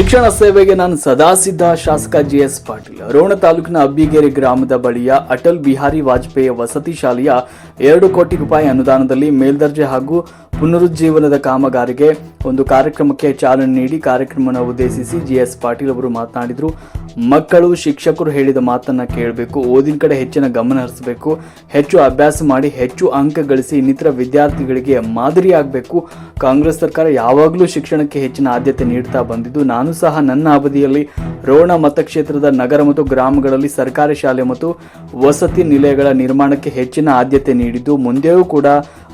ಶಿಕ್ಷಣ ಸೇವೆಗೆ ನಾನು ಸದಾ ಸಿದ್ಧ ಶಾಸಕ ಜಿಎಸ್ ಪಾಟೀಲ್. ರೋಣ ತಾಲೂಕಿನ ಅಬ್ಬಿಗೇರಿ ಗ್ರಾಮದ ಬಳಿಯ ಅಟಲ್ ಬಿಹಾರಿ ವಾಜಪೇಯಿ ವಸತಿ ಶಾಲೆಯ ಎರಡು ಕೋಟಿ ರೂಪಾಯಿ ಅನುದಾನದಲ್ಲಿ ಮೇಲ್ದರ್ಜೆ ಹಾಗೂ ಪುನರುಜ್ಜೀವನದ ಕಾಮಗಾರಿಗೆ ಒಂದು ಕಾರ್ಯಕ್ರಮಕ್ಕೆ ಚಾಲನೆ ನೀಡಿ ಕಾರ್ಯಕ್ರಮವನ್ನು ಉದ್ದೇಶಿಸಿ ಜಿಎಸ್ ಪಾಟೀಲ್ ಅವರು ಮಾತನಾಡಿದರು. ಮಕ್ಕಳು, ಶಿಕ್ಷಕರು ಹೇಳಿದ ಮಾತನ್ನು ಕೇಳಬೇಕು, ಓದಿನ ಕಡೆ ಹೆಚ್ಚಿನ ಗಮನ ಹರಿಸಬೇಕು, ಹೆಚ್ಚು ಅಭ್ಯಾಸ ಮಾಡಿ ಹೆಚ್ಚು ಅಂಕ ಗಳಿಸಿ ಇನ್ನಿತರ ವಿದ್ಯಾರ್ಥಿಗಳಿಗೆ ಮಾದರಿಯಾಗಬೇಕು ಕಾಂಗ್ರೆಸ್ ಸರ್ಕಾರ ಯಾವಾಗಲೂ ಶಿಕ್ಷಣಕ್ಕೆ ಹೆಚ್ಚಿನ ಆದ್ಯತೆ ನೀಡ್ತಾ ಬಂದಿದ್ದು, ನಾನು ಸಹ ನನ್ನ ಅವಧಿಯಲ್ಲಿ ರೋಣ ಮತಕ್ಷೇತ್ರದ ನಗರ ಮತ್ತು ಗ್ರಾಮಗಳಲ್ಲಿ ಸರ್ಕಾರಿ ಶಾಲೆ ಮತ್ತು ವಸತಿ ನಿಲಯಗಳ ನಿರ್ಮಾಣಕ್ಕೆ ಹೆಚ್ಚಿನ ಆದ್ಯತೆ ನೀಡಿದ್ದು, ಮುಂದೆಯೂ ಕೂಡ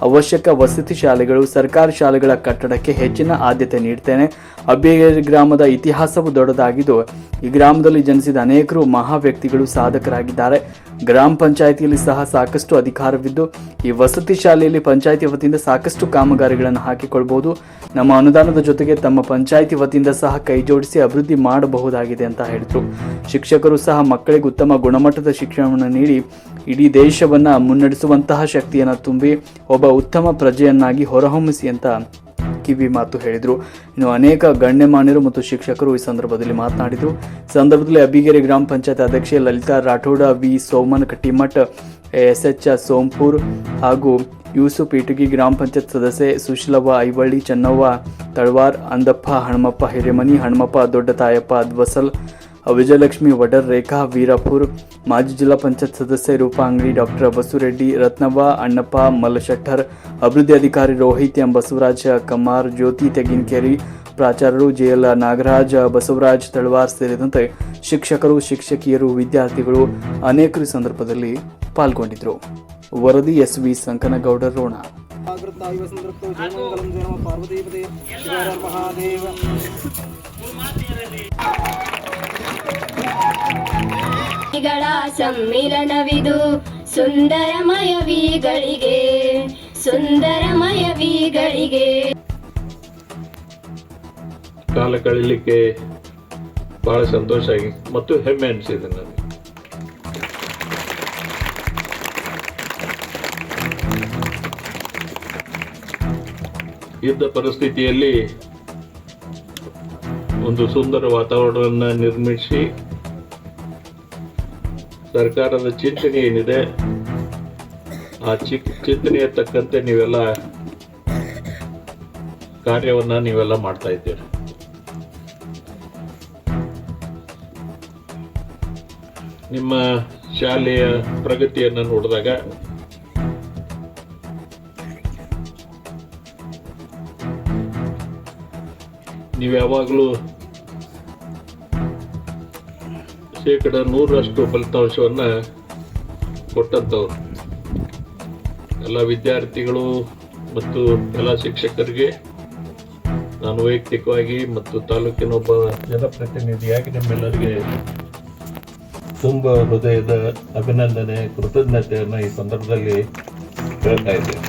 ಅವಶ್ಯಕ ವಸತಿ ಶಾಲೆಗಳು, ಸರ್ಕಾರಿ ಶಾಲೆಗಳ ಕಟ್ಟಡಕ್ಕೆ ಹೆಚ್ಚಿನ ಆದ್ಯತೆ ನೀಡ್ತೇನೆ. ಅಬ್ಬೇಗೇರಿ ಗ್ರಾಮದ ಇತಿಹಾಸವು ದೊಡ್ಡದಾಗಿದ್ದು, ಈ ಗ್ರಾಮದಲ್ಲಿ ಜನಿಸಿದ ಅನೇಕರು ಮಹಾ ವ್ಯಕ್ತಿಗಳು ಸಾಧಕರಾಗಿದ್ದಾರೆ. ಗ್ರಾಮ ಪಂಚಾಯಿತಿಯಲ್ಲಿ ಸಹ ಸಾಕಷ್ಟು ಅಧಿಕಾರವಿದ್ದು, ಈ ವಸತಿ ಶಾಲೆಯಲ್ಲಿ ಪಂಚಾಯಿತಿ ವತಿಯಿಂದ ಸಾಕಷ್ಟು ಕಾಮಗಾರಿಗಳನ್ನು ಹಾಕಿಕೊಳ್ಬಹುದು. ನಮ್ಮ ಅನುದಾನದ ಜೊತೆಗೆ ತಮ್ಮ ಪಂಚಾಯಿತಿ ವತಿಯಿಂದ ಸಹ ಕೈ ಜೋಡಿಸಿ ಅಭಿವೃದ್ಧಿ ಮಾಡಬಹುದಾಗಿದೆ ಅಂತ ಹೇಳಿದರು. ಶಿಕ್ಷಕರು ಸಹ ಮಕ್ಕಳಿಗೆ ಉತ್ತಮ ಗುಣಮಟ್ಟದ ಶಿಕ್ಷಣವನ್ನು ನೀಡಿ, ಇಡೀ ದೇಶವನ್ನ ಮುನ್ನಡೆಸುವಂತಹ ಶಕ್ತಿಯನ್ನು ತುಂಬಿ, ಒಬ್ಬ ಉತ್ತಮ ಪ್ರಜೆಯನ್ನಾಗಿ ಹೊರಹೊಮ್ಮಿಸಿ ಅಂತ ಕಿವಿ ಮಾತು ಹೇಳಿದರು. ಇನ್ನು ಅನೇಕ ಗಣ್ಯಮಾನ್ಯರು ಮತ್ತು ಶಿಕ್ಷಕರು ಈ ಸಂದರ್ಭದಲ್ಲಿ ಮಾತನಾಡಿದರು. ಸಂದರ್ಭದಲ್ಲಿ ಅಬ್ಬಿಗೆರೆ ಗ್ರಾಮ ಪಂಚಾಯತ್ ಅಧ್ಯಕ್ಷೆ Lalita Rathod, V Soman, Kattimath S H Sompur ಹಾಗೂ ಯೂಸುಫ್ ಇಟಗಿ ಗ್ರಾಮ ಪಂಚಾಯತ್ ಸದಸ್ಯೆ ಸುಶೀಲವ್ವ ಐವಳ್ಳಿ, ಚೆನ್ನವ್ವ ತಳವಾರ್, ಅಂದಪ್ಪ, ಹಣಮಪ್ಪ ಹಿರೇಮನಿ, ಹಣಮಪ್ಪ ದೊಡ್ಡ ತಾಯಪ್ಪ ಅದ್ವಸಲ್ ವಿಜಯಲಕ್ಷ್ಮಿ ವಡರ್ ರೇಖಾ ವೀರಾಪುರ್ ಮಾಜಿ ಜಿಲ್ಲಾ ಪಂಚಾಯತ್ ಸದಸ್ಯ ರೂಪಾ ಅಂಗಡಿ ಡಾಕ್ಟರ್ ಬಸುರೆಡ್ಡಿ ರತ್ನವ್ವ, ಅಣ್ಣಪ್ಪ ಮಲ್ಲಶೆಟ್ಟರ್, ಅಭಿವೃದ್ಧಿ ಅಧಿಕಾರಿ ರೋಹಿತ್ ಎಂ ಬಸವರಾಜ ಕಮಾರ್ ಜ್ಯೋತಿ ತೆಗಿನಕೇರಿ, ಪ್ರಾಚಾರ್ಯರು ಜೆಎಲ್ ನಾಗರಾಜ್, ಬಸವರಾಜ್ ತಳವಾರ್ ಸೇರಿದಂತೆ ಶಿಕ್ಷಕರು, ಶಿಕ್ಷಕಿಯರು, ವಿದ್ಯಾರ್ಥಿಗಳು ಅನೇಕರು ಸಂದರ್ಭದಲ್ಲಿ ಪಾಲ್ಗೊಂಡಿದ್ದರು ವರದಿ ಎಸ್ ವಿ ಸಂಕನಗೌಡರ್ ರೋಣ ಪಾರ್ವತೀಪದೇ ಮಹಾದೇವ. ಗಳ ಸಮ್ಮಿಲನವಿದು ಸುಂದರಮಯ ವಿಗಳಿಗೆ ಸುಂದರಮಯ ವಿಗಳಿಗೆ ಕಾಲ ಕಳೀಲಿಕ್ಕೆ ಬಹಳ ಸಂತೋಷ ಆಗಿ ಮತ್ತು ಹೆಮ್ಮೆ ಅನಿಸಿದೆ ನನಗೆ. ಯುದ್ಧ ಪರಿಸ್ಥಿತಿಯಲ್ಲಿ ಒಂದು ಸುಂದರ ವಾತಾವರಣವನ್ನು ನಿರ್ಮಿಸಿ ಸರ್ಕಾರದ ಚಿಂತನೆ ಏನಿದೆ, ಆ ಚಿ ಚಿಂತನೆಯ ತಕ್ಕಂತೆ ನೀವೆಲ್ಲ ಕಾರ್ಯವನ್ನ ನೀವೆಲ್ಲ ಮಾಡ್ತಾ ಇದ್ದೀರಿ. ನಿಮ್ಮ ಶಾಲೆಯ ಪ್ರಗತಿಯನ್ನು ನೋಡಿದಾಗ ನೀವು ಯಾವಾಗಲೂ ಶೇಕಡ ನೂರರಷ್ಟು ಫಲಿತಾಂಶವನ್ನು ಕೊಟ್ಟಂಥವ್ರು ಎಲ್ಲ ವಿದ್ಯಾರ್ಥಿಗಳು ಮತ್ತು ಎಲ್ಲ ಶಿಕ್ಷಕರಿಗೆ ನಾನು ವೈಯಕ್ತಿಕವಾಗಿ ಮತ್ತು ತಾಲೂಕಿನ ಒಬ್ಬ ಜನಪ್ರತಿನಿಧಿಯಾಗಿ ನಿಮ್ಮೆಲ್ಲರಿಗೆ ತುಂಬ ಹೃದಯದ ಅಭಿನಂದನೆ, ಕೃತಜ್ಞತೆಯನ್ನು ಈ ಸಂದರ್ಭದಲ್ಲಿ ಹೇಳ್ತಾ ಇದ್ದೇನೆ.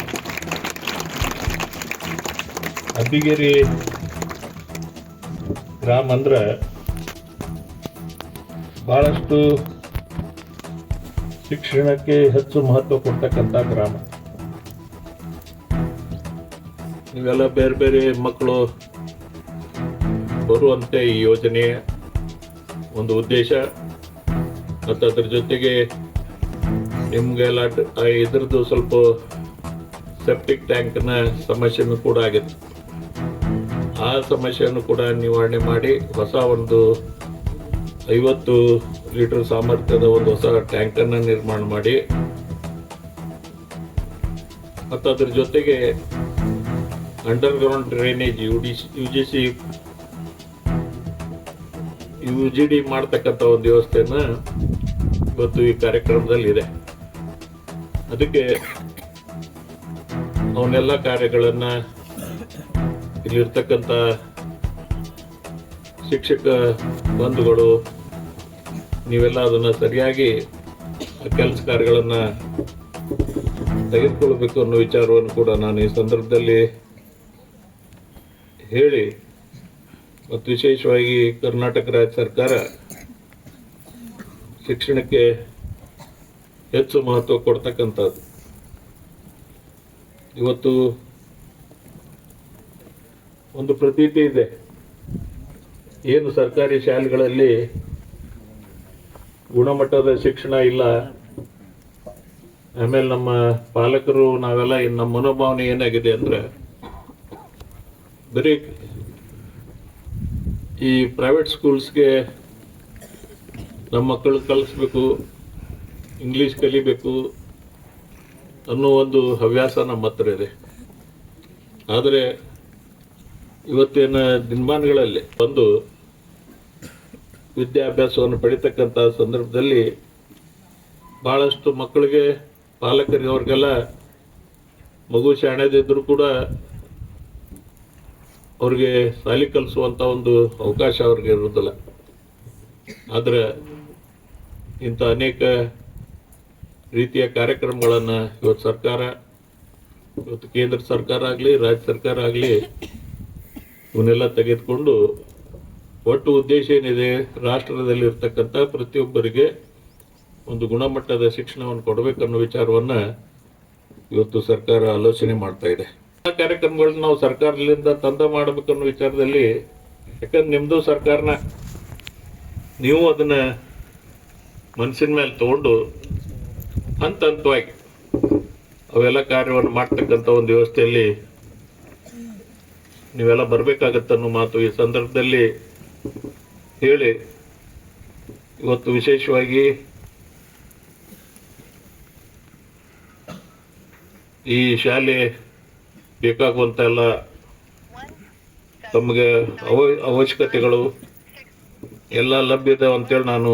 ಅಬ್ಬಿಗೇರಿ ಗ್ರಾಮ ಅಂದ್ರೆ ಬಹಳಷ್ಟು ಶಿಕ್ಷಣಕ್ಕೆ ಹೆಚ್ಚು ಮಹತ್ವ ಕೊಡ್ತಕ್ಕಂಥ ಗ್ರಾಮ. ಇವೆಲ್ಲ ಬೇರೆ ಬೇರೆ ಮಕ್ಕಳು ಬರುವಂತೆ ಈ ಯೋಜನೆಯ ಒಂದು ಉದ್ದೇಶ. ಮತ್ತು ಅದ್ರ ಜೊತೆಗೆ ನಿಮಗೆಲ್ಲ ಇದ್ರದ್ದು ಸ್ವಲ್ಪ ಸೆಪ್ಟಿಕ್ ಟ್ಯಾಂಕ್ನ ಸಮಸ್ಯೆನೂ ಕೂಡ ಆಗಿದೆ ಆ ಸಮಸ್ಯೆಯನ್ನು ಕೂಡ ನಿವಾರಣೆ ಮಾಡಿ ಹೊಸ ಒಂದು ಐವತ್ತು ಲೀಟರ್ ಸಾಮರ್ಥ್ಯದ ಒಂದು ಹೊಸ ಟ್ಯಾಂಕನ್ನು ನಿರ್ಮಾಣ ಮಾಡಿ. ಮತ್ತು ಅದ್ರ ಜೊತೆಗೆ underground drainage U D U G C U G D ಮಾಡ್ತಕ್ಕಂಥ ಒಂದು ವ್ಯವಸ್ಥೆನ ಇವತ್ತು ಈ ಕಾರ್ಯಕ್ರಮದಲ್ಲಿ ಇದೆ ಅದಕ್ಕೆ ಅವನ್ನೆಲ್ಲ ಕಾರ್ಯಗಳನ್ನು ಇಲ್ಲಿರ್ತಕ್ಕಂಥ ಶಿಕ್ಷಕ ಬಂಧುಗಳು ನೀವೆಲ್ಲ ಅದನ್ನ ಸರಿಯಾಗಿ ಕೆಲಸ ಕಾರ್ಯಗಳನ್ನು ತೆಗೆದುಕೊಳ್ಬೇಕು ಅನ್ನೋ ವಿಚಾರವನ್ನು ಕೂಡ ನಾನು ಈ ಸಂದರ್ಭದಲ್ಲಿ ಹೇಳಿ ಮತ್ತು ವಿಶೇಷವಾಗಿ ಕರ್ನಾಟಕ ರಾಜ್ಯ ಸರ್ಕಾರ ಶಿಕ್ಷಣಕ್ಕೆ ಹೆಚ್ಚು ಮಹತ್ವ ಕೊಡ್ತಕ್ಕಂಥದ್ದು. ಇವತ್ತು ಒಂದು ಪ್ರತೀತಿ ಇದೆ. ಏನು ಸರ್ಕಾರಿ ಶಾಲೆಗಳಲ್ಲಿ ಗುಣಮಟ್ಟದ ಶಿಕ್ಷಣ ಇಲ್ಲ. ಆಮೇಲೆ ನಮ್ಮ ಪಾಲಕರು ನಾವೆಲ್ಲ ನಮ್ಮ ಮನೋಭಾವನೆ ಏನಾಗಿದೆ ಅಂದ್ರೆ, ಬರೀ ಈ ಪ್ರೈವೇಟ್ ಸ್ಕೂಲ್ಸ್ಗೆ ನಮ್ಮ ಮಕ್ಕಳು ಕಲಿಸ್ಬೇಕು ಇಂಗ್ಲೀಷ್ ಕಲಿಬೇಕು ಅನ್ನೋ ಒಂದು ಹವ್ಯಾಸ ನಮ್ಮ ಹತ್ರ ಇದೆ. ಆದರೆ ಇವತ್ತಿನ ದಿನಮಾನಗಳಲ್ಲಿ ಒಂದು ವಿದ್ಯಾಭ್ಯಾಸವನ್ನು ಪಡಿತಕ್ಕಂಥ ಸಂದರ್ಭದಲ್ಲಿ ಭಾಳಷ್ಟು ಮಕ್ಕಳಿಗೆ ಪಾಲಕರಿಗೆ ಅವ್ರಿಗೆಲ್ಲ ಮಗು ಶಾಣೆದಿದ್ದರೂ ಕೂಡ ಅವ್ರಿಗೆ ಸಾಲಿ ಕಲಿಸುವಂಥ ಒಂದು ಅವಕಾಶ ಅವ್ರಿಗೆ ಇರುವುದಿಲ್ಲ. ಆದರೆ ಇಂಥ ಅನೇಕ ರೀತಿಯ ಕಾರ್ಯಕ್ರಮಗಳನ್ನು ಇವತ್ತು ಸರ್ಕಾರ, ಇವತ್ತು ಕೇಂದ್ರ ಸರ್ಕಾರ ಆಗಲಿ, ರಾಜ್ಯ ಸರ್ಕಾರ ಆಗಲಿ ಇವನ್ನೆಲ್ಲ ತೆಗೆದುಕೊಂಡು ಒಟ್ಟು ಉದ್ದೇಶ ಏನಿದೆ? ರಾಷ್ಟ್ರದಲ್ಲಿ ಇರ್ತಕ್ಕಂಥ ಪ್ರತಿಯೊಬ್ಬರಿಗೆ ಒಂದು ಗುಣಮಟ್ಟದ ಶಿಕ್ಷಣವನ್ನು ಕೊಡಬೇಕನ್ನೋ ವಿಚಾರವನ್ನು ಇವತ್ತು ಸರ್ಕಾರ ಆಲೋಚನೆ ಮಾಡ್ತಾ ಇದೆ. ಕಾರ್ಯಕ್ರಮಗಳನ್ನ ನಾವು ಸರ್ಕಾರದಿಂದ ತಂದ ಮಾಡಬೇಕನ್ನೋ ವಿಚಾರದಲ್ಲಿ ಯಾಕಂದ್ರೆ ನಿಮ್ಮದು ಸರ್ಕಾರನ ನೀವು ಅದನ್ನ ಮನಸ್ಸಿನ ಮೇಲೆ ತಗೊಂಡು ಹಂತ ಹಂತವಾಗಿ ಅವೆಲ್ಲ ಕಾರ್ಯವನ್ನು ಮಾಡ್ತಕ್ಕಂಥ ಒಂದು ವ್ಯವಸ್ಥೆಯಲ್ಲಿ ನೀವೆಲ್ಲ ಬರಬೇಕಾಗತ್ತನ್ನೋ ಮಾತು ಈ ಸಂದರ್ಭದಲ್ಲಿ ಹೇಳಿ. ಇವತ್ತು ವಿಶೇಷವಾಗಿ ಈ ಶಾಲೆ ಬೇಕಾಗುವಂಥ ಎಲ್ಲ ತಮಗೆ ಅವ, ಅವಶ್ಯಕತೆಗಳು ಎಲ್ಲ ಲಭ್ಯ ಇದಾವೆ ಅಂತೇಳಿ ನಾನು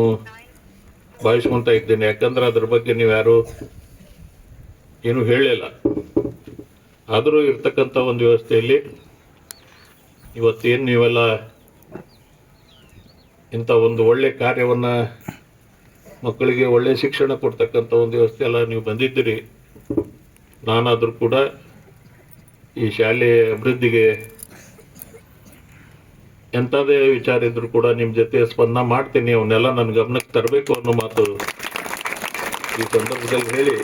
ಭಾವಿಸ್ಕೊಂತ ಇದ್ದೇನೆ. ಯಾಕಂದ್ರೆ ಅದ್ರ ಬಗ್ಗೆ ನೀವು ಯಾರು ಏನು ಹೇಳಲಿಲ್ಲ ಆದರೂ ಇರ್ತಕ್ಕಂಥ ಒಂದು ವ್ಯವಸ್ಥೆಯಲ್ಲಿ ಇವತ್ತೇನು ನೀವೆಲ್ಲ ಇಂಥ ಒಂದು ಒಳ್ಳೆ ಕಾರ್ಯವನ್ನು ಮಕ್ಕಳಿಗೆ ಒಳ್ಳೆ ಶಿಕ್ಷಣ ಕೊಡ್ತಕ್ಕಂಥ ಒಂದು ವ್ಯವಸ್ಥೆ ಎಲ್ಲ ನೀವು ಬಂದಿದ್ದೀರಿ. ನಾನಾದರೂ ಕೂಡ ಈ ಶಾಲೆ ಅಭಿವೃದ್ಧಿಗೆ ಎಂಥದೇ ವಿಚಾರ ಇದ್ದರೂ ಕೂಡ ನಿಮ್ಮ ಜೊತೆ ಸ್ಪಂದನ ಮಾಡ್ತೀನಿ, ಅವನ್ನೆಲ್ಲ ನನ್ನ ಗಮನಕ್ಕೆ ತರಬೇಕು ಅನ್ನೋ ಮಾತು ಈ ಸಂದರ್ಭದಲ್ಲಿ ಹೇಳಿ.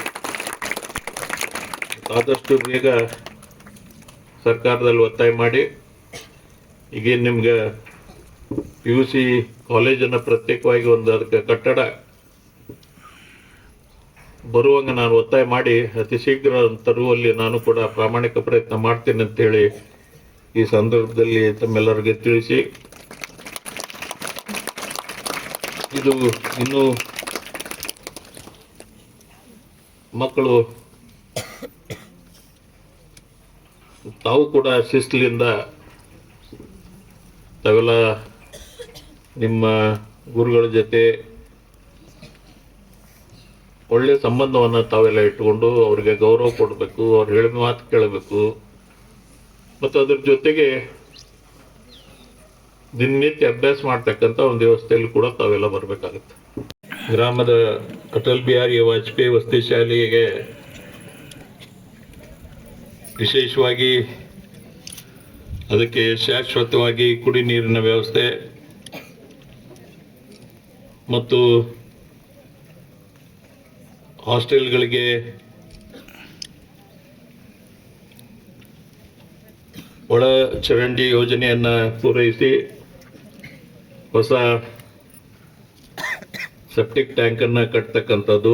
ಆದಷ್ಟು ಬೇಗ ಸರ್ಕಾರದಲ್ಲಿ ಒತ್ತಾಯ ಮಾಡಿ. ಈಗೇನು ನಿಮ್ಗೆ ಪಿ ಯು ಸಿ ಕಾಲೇಜನ್ನು ಪ್ರತ್ಯೇಕವಾಗಿ ಒಂದು ಅದಕ್ಕೆ ಕಟ್ಟಡ ಬರುವಂಗೆ ನಾನು ಒತ್ತಾಯ ಮಾಡಿ, ಅತಿ ಶೀಘ್ರ ತರುವಲ್ಲಿ ನಾನು ಕೂಡ ಪ್ರಾಮಾಣಿಕ ಪ್ರಯತ್ನ ಮಾಡ್ತೀನಿ ಅಂತೇಳಿ ಈ ಸಂದರ್ಭದಲ್ಲಿ ತಮ್ಮೆಲ್ಲರಿಗೆ ತಿಳಿಸಿ. ಇದು ಇನ್ನು ಮಕ್ಕಳು ತಾವು ಕೂಡ ಶಿಸ್ತಿಲಿಂದ ತಾವೆಲ್ಲ ನಿಮ್ಮ ಗುರುಗಳ ಜೊತೆ ಒಳ್ಳೆ ಸಂಬಂಧವನ್ನು ತಾವೆಲ್ಲ ಇಟ್ಟುಕೊಂಡು ಅವರಿಗೆ ಗೌರವ ಕೊಡಬೇಕು, ಅವ್ರು ಹೇಳಿದ ಮಾತು ಕೇಳಬೇಕು. ಮತ್ತು ಅದ್ರ ಜೊತೆಗೆ ದಿನನಿತ್ಯ ಅಭ್ಯಾಸ ಮಾಡ್ತಕ್ಕಂಥ ಒಂದು ವ್ಯವಸ್ಥೆಯಲ್ಲಿ ಕೂಡ ತಾವೆಲ್ಲ ಬರಬೇಕಾಗುತ್ತೆ. ಗ್ರಾಮದ ಅಟಲ್ ಬಿಹಾರಿ ವಾಜಪೇಯಿ ವಸತಿ ಶಾಲೆಗೆ ವಿಶೇಷವಾಗಿ ಅದಕ್ಕೆ ಶಾಶ್ವತವಾಗಿ ಕುಡಿ ನೀರಿನ ವ್ಯವಸ್ಥೆ ಮತ್ತು ಹಾಸ್ಟೆಲ್ಗಳಿಗೆ ಒಳ ಚರಂಡಿ ಯೋಜನೆಯನ್ನು ಪೂರೈಸಿ ಹೊಸ ಸೆಪ್ಟಿಕ್ ಟ್ಯಾಂಕನ್ನು ಕಟ್ತಕ್ಕಂಥದ್ದು.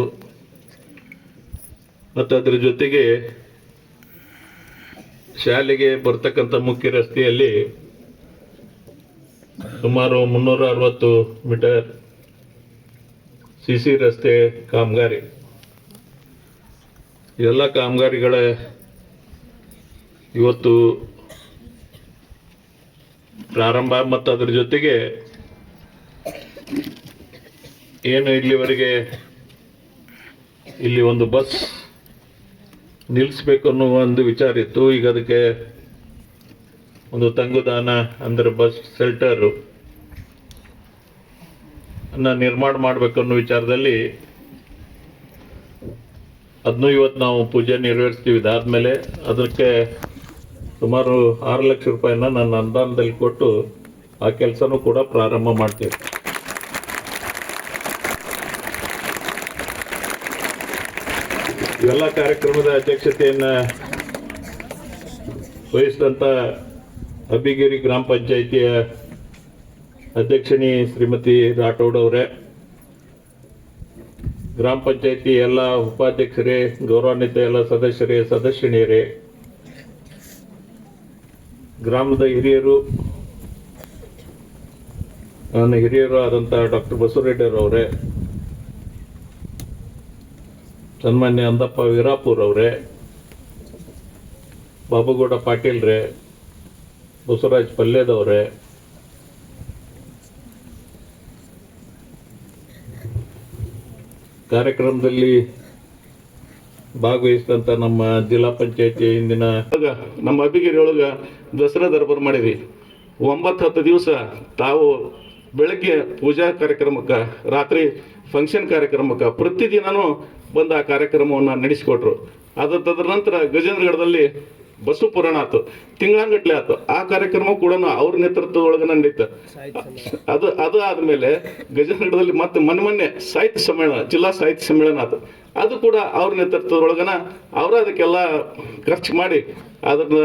ಮತ್ತು ಅದರ ಜೊತೆಗೆ ಶಾಲೆಗೆ ಬರ್ತಕ್ಕಂಥ ಮುಖ್ಯ ರಸ್ತೆಯಲ್ಲಿ ಸುಮಾರು ಮುನ್ನೂರ ಅರವತ್ತು ಮೀಟರ್ ಸಿ ಸಿ ರಸ್ತೆ ಕಾಮಗಾರಿ. ಎಲ್ಲ ಕಾಮಗಾರಿಗಳ ಇವತ್ತು ಪ್ರಾರಂಭ ಮತ್ತು ಅದ್ರ ಜೊತೆಗೆ ಏನು ಇಲ್ಲಿವರೆಗೆ ಇಲ್ಲಿ ಒಂದು ಬಸ್ ನಿಲ್ಲಿಸ್ಬೇಕು ಅನ್ನೋ ಒಂದು ವಿಚಾರ ಇತ್ತು. ಈಗ ಅದಕ್ಕೆ ಒಂದು ತಂಗುದಾನ ಅಂದರೆ ಬಸ್ ಅನ್ನ ನಿರ್ಮಾಣ ಮಾಡ್ಬೇಕು ಅನ್ನೋ ವಿಚಾರದಲ್ಲಿ ಅದನ್ನು ಇವತ್ತು ನಾವು ಪೂಜೆ ನೆರವೇರಿಸ್ತೀವಿ. ಇದಾದ್ಮೇಲೆ ಅದಕ್ಕೆ ಸುಮಾರು ಆರು ಲಕ್ಷ ರೂಪಾಯಿನ ನನ್ನ ಅನುದಾನದಲ್ಲಿ ಕೊಟ್ಟು ಆ ಕೆಲಸನೂ ಕೂಡ ಪ್ರಾರಂಭ ಮಾಡ್ತೇವೆ. ಇವೆಲ್ಲ ಕಾರ್ಯಕ್ರಮದ ಅಧ್ಯಕ್ಷತೆಯನ್ನು ವಹಿಸಿದಂಥ ಅಬ್ಬಿಗೇರಿ ಗ್ರಾಮ ಪಂಚಾಯಿತಿಯ ಅಧ್ಯಕ್ಷಣಿ ಶ್ರೀಮತಿ ರಾಠೋಡ್ ಅವರೇ, ಗ್ರಾಮ ಪಂಚಾಯತಿ ಎಲ್ಲ ಉಪಾಧ್ಯಕ್ಷರೇ, ಗೌರವಾನ್ವಿತ ಎಲ್ಲ ಸದಸ್ಯರೇ, ಸದಸ್ಯಣಿಯರೇ, ಗ್ರಾಮದ ಹಿರಿಯರು, ನನ್ನ ಹಿರಿಯರು ಆದಂಥ ಡಾಕ್ಟರ್ ಬಸವರೆಡ್ಡಿಯವರು ಅವರೇ, ಸನ್ಮಾನ್ಯ ಅಂದಪ್ಪ ವೀರಾಪುರ್ ಅವರೇ, ಬಾಬುಗೌಡ ಪಾಟೀಲ್ರೇ, ಬಸವರಾಜ್ ಪಲ್ಲೇದವ್ರೆ ಕಾರ್ಯಕ್ರಮದಲ್ಲಿ ಭಾಗವಹಿಸಿದಂಥ ನಮ್ಮ ಜಿಲ್ಲಾ ಪಂಚಾಯತಿ ಇಂದಿನ ನಮ್ಮ ಅಬ್ಬಿಗಿರಿ ಒಳಗೆ ದಸರಾ ದರ್ಬಾರ್ ಮಾಡಿದ್ವಿ. ಒಂಬತ್ತು ಹತ್ತು ದಿವಸ ತಾವು ಬೆಳಗ್ಗೆ ಪೂಜಾ ಕಾರ್ಯಕ್ರಮಕ್ಕೆ, ರಾತ್ರಿ ಫಂಕ್ಷನ್ ಕಾರ್ಯಕ್ರಮಕ್ಕೆ ಪ್ರತಿದಿನನೂ ಬಂದು ಆ ಕಾರ್ಯಕ್ರಮವನ್ನು ನಡೆಸಿಕೊಟ್ರು. ಅದ ತದ ನಂತರ ಗಜೇಂದ್ರಗಢದಲ್ಲಿ ಬಸು ಪುರಾಣ ಆತು ತಿಂಗಳಂಗಟ್ಲೆ ಆತು. ಆ ಕಾರ್ಯಕ್ರಮ ಕೂಡ ಅವ್ರ ನೇತೃತ್ವದೊಳಗೆ ನಡೀತು. ಅದು ಅದು ಆದ್ಮೇಲೆ ಗಜನಗಡದಲ್ಲಿ ಮತ್ತೆ ಮೊನ್ನೆ ಮೊನ್ನೆ ಸಾಹಿತ್ಯ ಸಮ್ಮೇಳನ ಜಿಲ್ಲಾ ಸಾಹಿತ್ಯ ಸಮ್ಮೇಳನ ಆತು. ಅದು ಕೂಡ ಅವ್ರ ನೇತೃತ್ವದೊಳಗನ ಅವರ ಅದಕ್ಕೆಲ್ಲ ಖರ್ಚು ಮಾಡಿ ಅದನ್ನ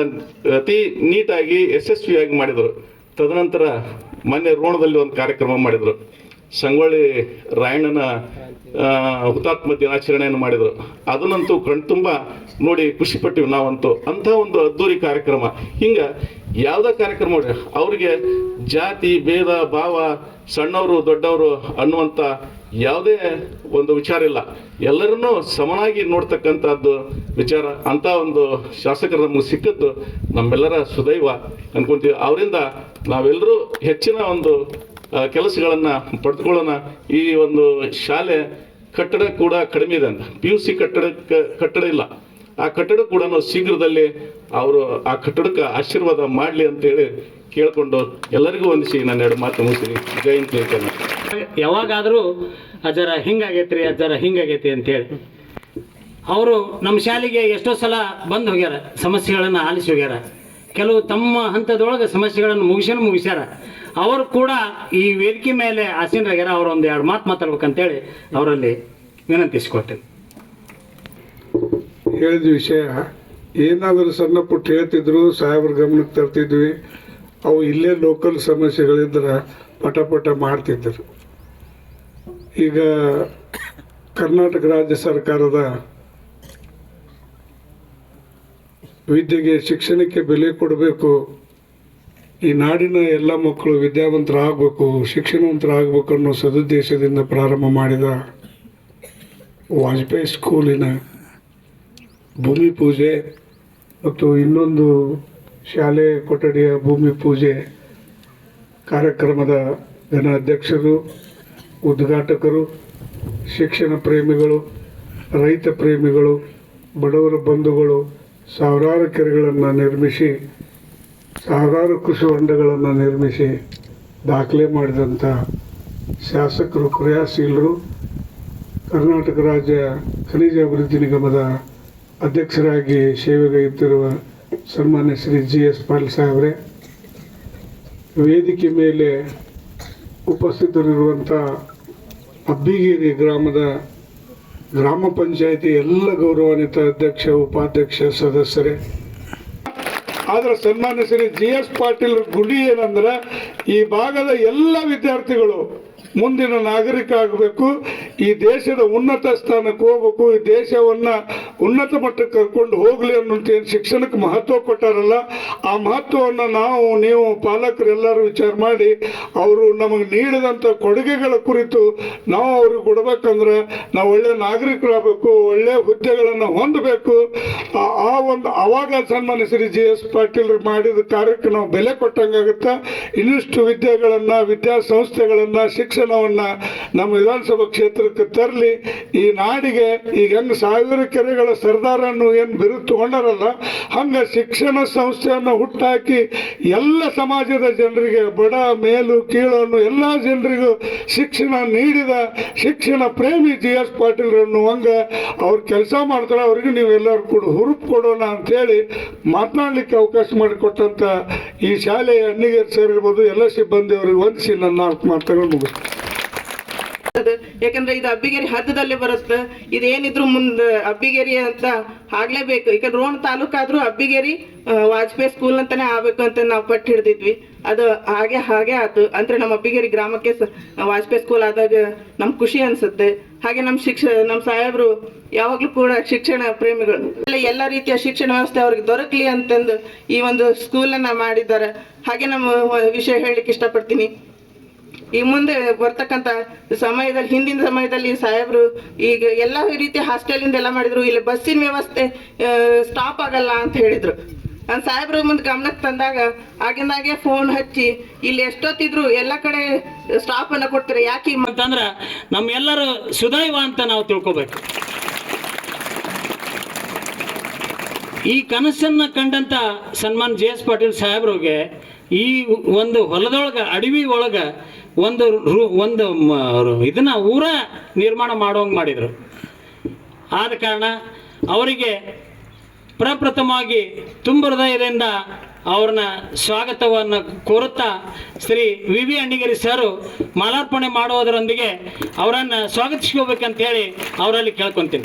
ಅತಿ ನೀಟಾಗಿ ಯಶಸ್ವಿಯಾಗಿ ಮಾಡಿದರು. ತದನಂತರ ಮೊನ್ನೆ ರೋಣದಲ್ಲಿ ಒಂದು ಕಾರ್ಯಕ್ರಮ ಮಾಡಿದರು. ಸಂಗೊಳ್ಳಿ ರಾಯಣ್ಣನ ಹುತಾತ್ಮ ದಿನಾಚರಣೆಯನ್ನು ಮಾಡಿದರು. ಅದನ್ನಂತೂ ಕಣ್ತುಂಬ ನೋಡಿ ಖುಷಿಪಟ್ಟಿವಿ ನಾವಂತೂ. ಅಂಥ ಒಂದು ಅದ್ಧೂರಿ ಕಾರ್ಯಕ್ರಮ. ಹಿಂಗೆ ಯಾವುದೇ ಕಾರ್ಯಕ್ರಮ ನೋಡ್ರಿ, ಅವ್ರಿಗೆ ಜಾತಿ, ಭೇದ, ಭಾವ, ಸಣ್ಣವರು, ದೊಡ್ಡವರು ಅನ್ನುವಂಥ ಯಾವುದೇ ಒಂದು ವಿಚಾರ ಇಲ್ಲ. ಎಲ್ಲರನ್ನೂ ಸಮನಾಗಿ ನೋಡ್ತಕ್ಕಂಥದ್ದು ವಿಚಾರ. ಅಂತ ಒಂದು ಶಾಸಕರು ನಮಗೆ ಸಿಕ್ಕದ್ದು ನಮ್ಮೆಲ್ಲರ ಸುದೈವ ಅನ್ಕೊಂತೀವಿ. ಅವರಿಂದ ನಾವೆಲ್ಲರೂ ಹೆಚ್ಚಿನ ಒಂದು ಕೆಲಸಗಳನ್ನ ಪಡೆದುಕೊಳ್ಳೋಣ ಈ ಒಂದು ಶಾಲೆ ಕಟ್ಟಡ ಕೂಡ ಕಡಿಮೆ ಇದೆ ಅಂತ. ಪಿ ಯು ಸಿ ಕಟ್ಟಡಕ್ಕೆ ಕಟ್ಟಡ ಇಲ್ಲ. ಆ ಕಟ್ಟಡ ಕೂಡ ಶೀಘ್ರದಲ್ಲಿ ಅವರು ಆ ಕಟ್ಟಡಕ್ಕೆ ಆಶೀರ್ವಾದ ಮಾಡಲಿ ಅಂತೇಳಿ ಕೇಳ್ಕೊಂಡು ಎಲ್ಲರಿಗೂ ವಂದಿಸಿ ನಾನು ಎರಡು ಮಾತು ಮುಗಿಸ್ತೀನಿ. ಜಯಂತಿ ಯಾವಾಗಾದರೂ ಅಜ್ಜರ ಹಿಂಗಾಗೈತ್ರಿ, ಅಜ್ಜರ ಹಿಂಗಾಗೈತಿ ಅಂತೇಳಿ ಅವರು ನಮ್ಮ ಶಾಲೆಗೆ ಎಷ್ಟೋ ಸಲ ಬಂದು ಹೋಗ್ಯಾರ, ಸಮಸ್ಯೆಗಳನ್ನು ಆಲಿಸಿ ಹೋಗ್ಯಾರ. ಕೆಲವು ತಮ್ಮ ಹಂತದೊಳಗೆ ಸಮಸ್ಯೆಗಳನ್ನು ಮುಗಿಸೇನು ಮುಗಿಸ್ಯಾರ. ಅವರು ಕೂಡ ಈ ವೇದಿಕೆ ಮೇಲೆ ಆಸೀನರಾಗ್ಯಾರ ಅವ್ರ ಒಂದು ಎರಡು ಮಾತು ಮಾತಾಡ್ಬೇಕಂತೇಳಿ ಅವರಲ್ಲಿ ವಿನಂತಿಸ್ಕೊಟ್ಟೆ ಹೇಳಿದ ವಿಷಯ, ಏನಾದರೂ ಸಣ್ಣ ಪುಟ್ಟ ಹೇಳ್ತಿದ್ರು ಸಾಹೇಬ್ರ ಗಮನಕ್ಕೆ ತರ್ತಿದ್ವಿ. ಅವು ಇಲ್ಲೇ ಲೋಕಲ್ ಸಮಸ್ಯೆಗಳಿದ್ರೆ ಪಟ ಪಟ ಮಾಡ್ತಿದ್ದರು. ಈಗ ಕರ್ನಾಟಕ ರಾಜ್ಯ ಸರ್ಕಾರದ ವಿದ್ಯೆಗೆ ಶಿಕ್ಷಣಕ್ಕೆ ಬೆಲೆ ಕೊಡಬೇಕು ಈ ನಾಡಿನ ಎಲ್ಲ ಮಕ್ಕಳು ವಿದ್ಯಾವಂತರಾಗಬೇಕು, ಶಿಕ್ಷಣವಂತರಾಗಬೇಕು ಅನ್ನೋ ಸದುದ್ದೇಶದಿಂದ ಪ್ರಾರಂಭ ಮಾಡಿದ ವಾಜಪೇಯಿ ಸ್ಕೂಲಿನ ಭೂಮಿ ಪೂಜೆ ಮತ್ತು ಇನ್ನೊಂದು ಶಾಲೆ ಕೊಠಡಿಯ ಭೂಮಿ ಪೂಜೆ ಕಾರ್ಯಕ್ರಮದ ಜನ ಅಧ್ಯಕ್ಷರು ಉದ್ಘಾಟಕರು, ಶಿಕ್ಷಣ ಪ್ರೇಮಿಗಳು, ರೈತ ಪ್ರೇಮಿಗಳು, ಬಡವರ ಬಂಧುಗಳು ಸಾವಿರಾರು ಕೆರೆಗಳನ್ನು ನಿರ್ಮಿಸಿ ಸಾವಿರಾರು ಕೃಷಿ ಹೊಂಡಗಳನ್ನು ನಿರ್ಮಿಸಿ ದಾಖಲೆ ಮಾಡಿದಂಥ ಶಾಸಕರು, ಕ್ರಿಯಾಶೀಲರು, ಕರ್ನಾಟಕ ರಾಜ್ಯ ಖನಿಜ ಅಭಿವೃದ್ಧಿ ನಿಗಮದ ಅಧ್ಯಕ್ಷರಾಗಿ ಸೇವೆಗೈದಿರುವ ಸನ್ಮಾನ್ಯ ಶ್ರೀ ಜಿ ಎಸ್ ಪಾಟೀಲ್ ಸಾಹೇಬ್ರೆ, ವೇದಿಕೆ ಮೇಲೆ ಉಪಸ್ಥಿತರಿರುವಂಥ ಅಬ್ಬಿಗೇರಿ ಗ್ರಾಮದ ಗ್ರಾಮ ಪಂಚಾಯಿತಿ ಎಲ್ಲ ಗೌರವಾನ್ವಿತ ಅಧ್ಯಕ್ಷ, ಉಪಾಧ್ಯಕ್ಷ, ಸದಸ್ಯರೇ ಆದ್ರೆ ಸನ್ಮಾನ್ಯ ಶ್ರೀ ಜಿ ಎಸ್ ಪಾಟೀಲ್ ಗುಡಿ ಏನಂದ್ರೆ ಈ ಭಾಗದ ಎಲ್ಲ ವಿದ್ಯಾರ್ಥಿಗಳು ಮುಂದಿನ ನಾಗರಿಕ ಆಗಬೇಕು, ಈ ದೇಶದ ಉನ್ನತ ಸ್ಥಾನಕ್ಕೆ ಹೋಗ್ಬೇಕು, ಈ ದೇಶವನ್ನ ಉನ್ನತ ಮಟ್ಟಕ್ಕೆ ಕರ್ಕೊಂಡು ಹೋಗ್ಲಿ ಅನ್ನೋಂತ ಏನು ಶಿಕ್ಷಣಕ್ಕೆ ಮಹತ್ವ ಕೊಟ್ಟಾರಲ್ಲ, ಆ ಮಹತ್ವವನ್ನು ನಾವು, ನೀವು ಪಾಲಕರೆಲ್ಲರೂ ವಿಚಾರ ಮಾಡಿ, ಅವರು ನಮಗೆ ನೀಡಿದಂಥ ಕೊಡುಗೆಗಳ ಕುರಿತು ನಾವು ಅವ್ರಿಗೆ ಕೊಡ್ಬೇಕಂದ್ರೆ ನಾವು ಒಳ್ಳೆ ನಾಗರಿಕರಾಗಬೇಕು, ಒಳ್ಳೆ ಹುದ್ದೆಗಳನ್ನು ಹೊಂದಬೇಕು. ಆ- ಒಂದು ಅವಾಗ ಸನ್ಮಾನ್ಯ ಶ್ರೀ ಜಿ ಎಸ್ ಪಾಟೀಲ್ ಮಾಡಿದ ಕಾರ್ಯಕ್ಕೆ ನಾವು ಬೆಲೆ ಕೊಟ್ಟಂಗಾಗುತ್ತೆ. ಇನ್ನಿಷ್ಟು ವಿದ್ಯೆಗಳನ್ನು, ವಿದ್ಯಾಸಂಸ್ಥೆಗಳನ್ನು, ಶಿಕ್ಷಣವನ್ನು ನಮ್ಮ ವಿಧಾನಸಭಾ ಕ್ಷೇತ್ರಕ್ಕೆ ತರಲಿ, ಈ ನಾಡಿಗೆ ಈಗ ಹೆಂಗೆ ಸಾವಿರ ಕೆರೆಗಳ ಸರ್ದಾರನ್ನು ಏನು ಬಿರುದು ತಗೊಂಡಾರಲ್ಲ, ಹಂಗೆ ಶಿಕ್ಷಣ ಸಂಸ್ಥೆಯನ್ನು ಹುಟ್ಟಾಕಿ ಎಲ್ಲ ಸಮಾಜದ ಜನರಿಗೆ, ಬಡ, ಮೇಲು, ಕೀಳನ್ನು ಎಲ್ಲ ಜನರಿಗೂ ಶಿಕ್ಷಣ ನೀಡಿದ ಶಿಕ್ಷಣ ಪ್ರೇಮಿ ಜಿ ಎಸ್ ಪಾಟೀಲ್ರನ್ನು ಹಂಗೆ ಅವ್ರು ಕೆಲಸ ಮಾಡ್ತಾರೆ, ಅವ್ರಿಗೆ ನೀವೆಲ್ಲರೂ ಕೂಡ ಹುರುಪು ಕೊಡೋಣ ಅಂತೇಳಿ ಮಾತನಾಡಲಿಕ್ಕೆ ಅವಕಾಶ ಮಾಡಿಕೊಟ್ಟಂಥ ಈ ಶಾಲೆಯ ಅಣ್ಣಿಗೆ ಸರ್ ಇರ್ಬೋದು, ಎಲ್ಲ ಸಿಬ್ಬಂದಿಯವರಿಗೆ ವಂದಿಸಿ ನನ್ನ ನಾಲ್ಕು ಮಾತುಗಳು ಮುಗಿಸ್ತೀನಿ. ಅದು ಯಾಕಂದ್ರೆ ಇದು ಅಬ್ಬಿಗೇರಿ ಹದ್ದದಲ್ಲಿ ಬರುತ್ತೆ. ಇದೇನಿದ್ರು ಮುಂದೆ ಅಬ್ಬಿಗೇರಿ ಅಂತ ಆಗ್ಲೇಬೇಕು. ಯಾಕಂದ್ರೆ ರೋಣ ತಾಲೂಕಾದ್ರೂ ಅಬ್ಬಿಗೇರಿ ವಾಜಪೇಯಿ ಸ್ಕೂಲ್ ಅಂತಾನೆ ಆಗ್ಬೇಕು ಅಂತ ನಾವು ಪಟ್ಟು ಹಿಡ್ದಿದ್ವಿ. ಅದು ಹಾಗೆ ಹಾಗೆ ಆತು. ಅಂದ್ರೆ ನಮ್ಮ ಅಬ್ಬಿಗೇರಿ ಗ್ರಾಮಕ್ಕೆ ವಾಜಪೇಯಿ ಸ್ಕೂಲ್ ಆದಾಗ ನಮ್ ಖುಷಿ ಅನ್ಸುತ್ತೆ. ಹಾಗೆ ನಮ್ಮ ಶಿಕ್ಷ ನಮ್ಮ ಸಾಹೇಬರು ಯಾವಾಗ್ಲೂ ಕೂಡ ಶಿಕ್ಷಣ ಪ್ರೇಮಿಗಳು. ಎಲ್ಲ ರೀತಿಯ ಶಿಕ್ಷಣ ವ್ಯವಸ್ಥೆ ಅವ್ರಿಗೆ ದೊರಕಲಿ ಅಂತಂದು ಈ ಒಂದು ಸ್ಕೂಲನ್ನ ಮಾಡಿದ್ದಾರೆ. ಹಾಗೆ ನಮ್ಮ ವಿಷಯ ಹೇಳಲಿಕ್ಕೆ ಇಷ್ಟಪಡ್ತೀನಿ. ಈ ಮುಂದೆ ಬರ್ತಕ್ಕಂಥ ಸಮಯದಲ್ಲಿ, ಹಿಂದಿನ ಸಮಯದಲ್ಲಿ ಸಾಹೇಬರು ಈಗ ಎಲ್ಲ ರೀತಿಯ ಹಾಸ್ಟೆಲಿಂದ ಎಲ್ಲ ಮಾಡಿದ್ರು. ಇಲ್ಲಿ ಬಸ್ಸಿನ ವ್ಯವಸ್ಥೆ ಸ್ಟಾಪ್ ಆಗಲ್ಲ ಅಂತ ಹೇಳಿದ್ರು. ನಾನು ಸಾಹೇಬ್ರ ಮುಂದೆ ಗಮನಕ್ಕೆ ತಂದಾಗ ಆಗಿಂದಾಗೆ ಫೋನ್ ಹಚ್ಚಿ, ಇಲ್ಲಿ ಎಷ್ಟೊತ್ತಿದ್ರು ಎಲ್ಲ ಕಡೆ ಸ್ಟಾಪ್ ಅನ್ನ ಕೊಡ್ತಾರೆ? ಯಾಕೆ ಅಂತಂದ್ರೆ ನಮ್ಮೆಲ್ಲರ ಸುದೈವ ಅಂತ ನಾವು ತಿಳ್ಕೊಬೇಕು. ಈ ಕನಸನ್ನ ಕಂಡಂತ ಸನ್ಮಾನ್ ಜೆ ಎಸ್ ಪಾಟೀಲ್ ಸಾಹೇಬ್ರಿಗೆ ಈ ಒಂದು ಹೊಲದೊಳಗ, ಅಡವಿ ಒಳಗ ಒಂದು ರು- ಒಂದು ಇದನ್ನ ಊರ ನಿರ್ಮಾಣ ಮಾಡೋಂಗೆ ಮಾಡಿದರು. ಆದ ಕಾರಣ ಅವರಿಗೆ ಪ್ರಪ್ರಥಮವಾಗಿ ತುಂಬ ಹೃದಯದಿಂದ ಅವ್ರನ್ನ ಸ್ವಾಗತವನ್ನು ಕೋರುತ್ತಾ Shri V. V. Annigiri sir ಮಾಲಾರ್ಪಣೆ ಮಾಡುವುದರೊಂದಿಗೆ ಅವರನ್ನು ಸ್ವಾಗತಿಸ್ಕೋಬೇಕಂತ ಹೇಳಿ ಅವರಲ್ಲಿ ಕೇಳ್ಕೊತೀನಿ.